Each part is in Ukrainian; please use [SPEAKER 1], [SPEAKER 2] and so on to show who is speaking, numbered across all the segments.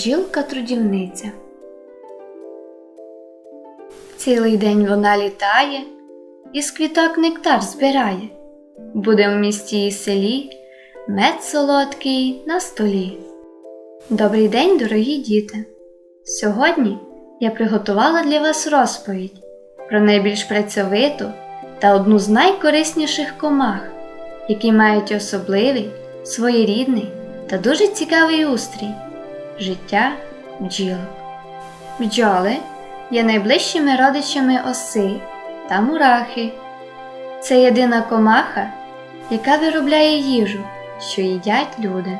[SPEAKER 1] Бджілка-трудівниця. Цілий день вона літає, із квіток нектар збирає. Буде в місті і селі мед солодкий на столі. Добрий день, дорогі діти! Сьогодні я приготувала для вас розповідь про найбільш працьовиту та одну з найкорисніших комах, які мають особливий, своєрідний та дуже цікавий устрій життя бджілок. Бджоли є найближчими родичами оси та мурахи. Це єдина комаха, яка виробляє їжу, що їдять люди.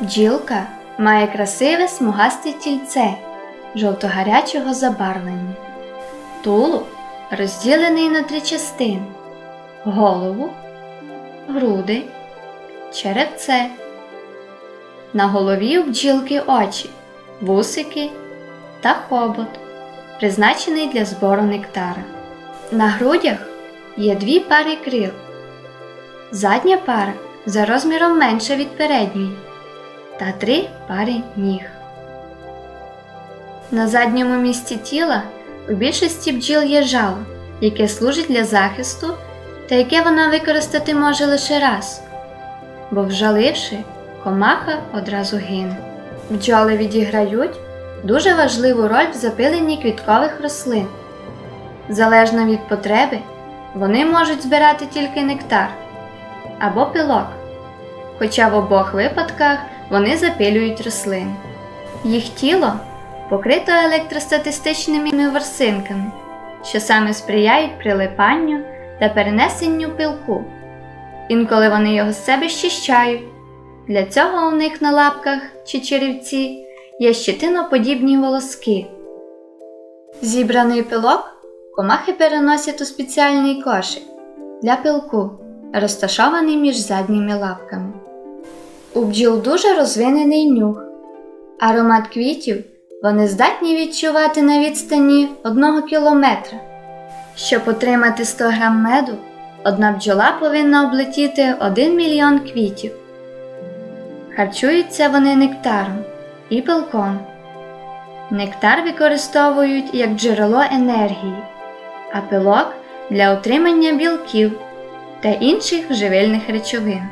[SPEAKER 1] Бджілка має красиве смугасте тільце жовто-гарячого забарвлення. Тулуб розділений на три частини: голову, груди, черевце. На голові у бджілки очі, вусики та хобот, призначений для збору нектара. На грудях є дві пари крил. Задня пара за розміром менша від передньої та три пари ніг. На задньому місці тіла у більшості бджіл є жало, яке служить для захисту та яке вона використати може лише раз, бо вжаливши, комаха одразу гине. Бджоли відіграють дуже важливу роль в запиленні квіткових рослин. Залежно від потреби, вони можуть збирати тільки нектар або пилок, хоча в обох випадках вони запилюють рослини. Їх тіло покрито електростатистичними ворсинками, що саме сприяють прилипанню та перенесенню пилку. Інколи вони його з себе щищають. Для цього у них на лапках чи черевці є щетиноподібні волоски. Зібраний пилок комахи переносять у спеціальний кошик для пилку, розташований між задніми лапками. У бджіл дуже розвинений нюх. Аромат квітів вони здатні відчувати на відстані 1 кілометра. Щоб отримати 100 грам меду, одна бджола повинна облетіти 1 мільйон квітів. Харчуються вони нектаром і пилком. Нектар використовують як джерело енергії, а пилок для отримання білків та інших живильних речовин.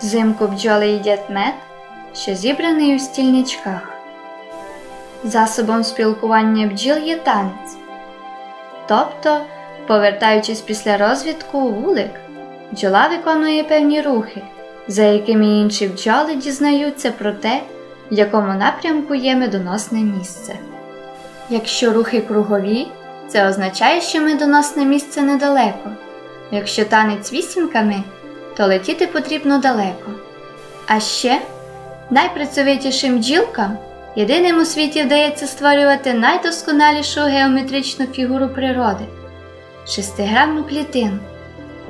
[SPEAKER 1] Взимку бджоли їдять мед, що зібраний у стільничках. Засобом спілкування бджіл є танець. Тобто, повертаючись після розвідку у вулик, бджола виконує певні рухи, за якими інші бджоли дізнаються про те, в якому напрямку є медоносне місце. Якщо рухи кругові, це означає, що медоносне місце недалеко. Якщо танець вісімками, то летіти потрібно далеко. А ще найпрацьовитішим бджілкам єдиним у світі вдається створювати найдосконалішу геометричну фігуру природи шестигранну клітину,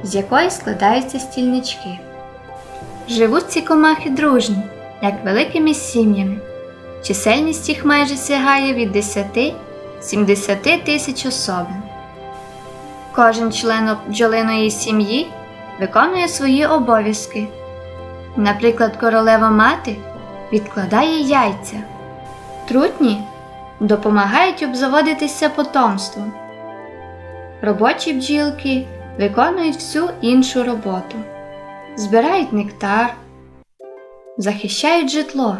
[SPEAKER 1] з якої складаються стільнички. Живуть ці комахи дружні, як великими сім'ями. Чисельність їх майже сягає від 10-70 тисяч особин. Кожен член бджолиної сім'ї виконує свої обов'язки. Наприклад, королева мати відкладає яйця, трутні допомагають обзаводитися потомством. Робочі бджілки виконують всю іншу роботу, збирають нектар, захищають житло,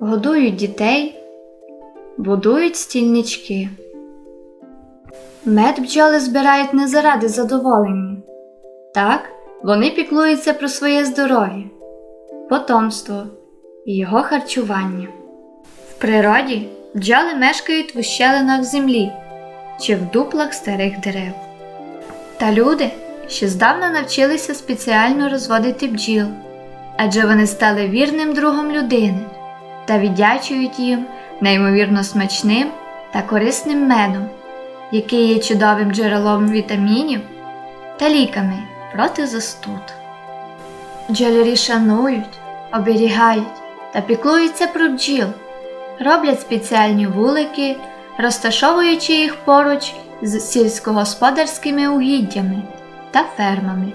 [SPEAKER 1] годують дітей, будують стільнички. Мед бджоли збирають не заради задоволення. Так, вони піклуються про своє здоров'я, потомство і його харчування. В природі бджоли мешкають в ущелинах землі чи в дуплах старих дерев. Та люди ще здавна навчилися спеціально розводити бджіл, адже вони стали вірним другом людини та віддячують їм неймовірно смачним та корисним медом, який є чудовим джерелом вітамінів та ліками проти застуд. Бджолярі шанують, оберігають та піклуються про бджіл, роблять спеціальні вулики, розташовуючи їх поруч з сільськогосподарськими угіддями та фермами.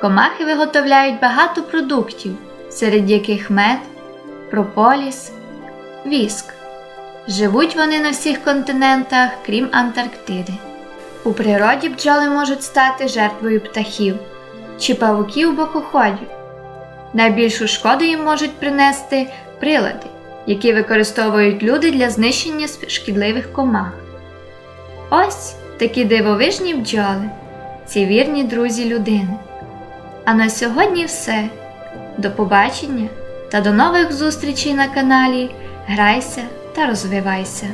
[SPEAKER 1] Комахи виготовляють багато продуктів, серед яких мед, прополіс, віск. Живуть вони на всіх континентах, крім Антарктиди. У природі бджоли можуть стати жертвою птахів чи павуків бокоходів. Найбільшу шкоду їм можуть принести прилади, які використовують люди для знищення шкідливих комах. Ось такі дивовижні бджоли, ці вірні друзі людини. А на сьогодні все. До побачення та до нових зустрічей на каналі Грайся та розвивайся.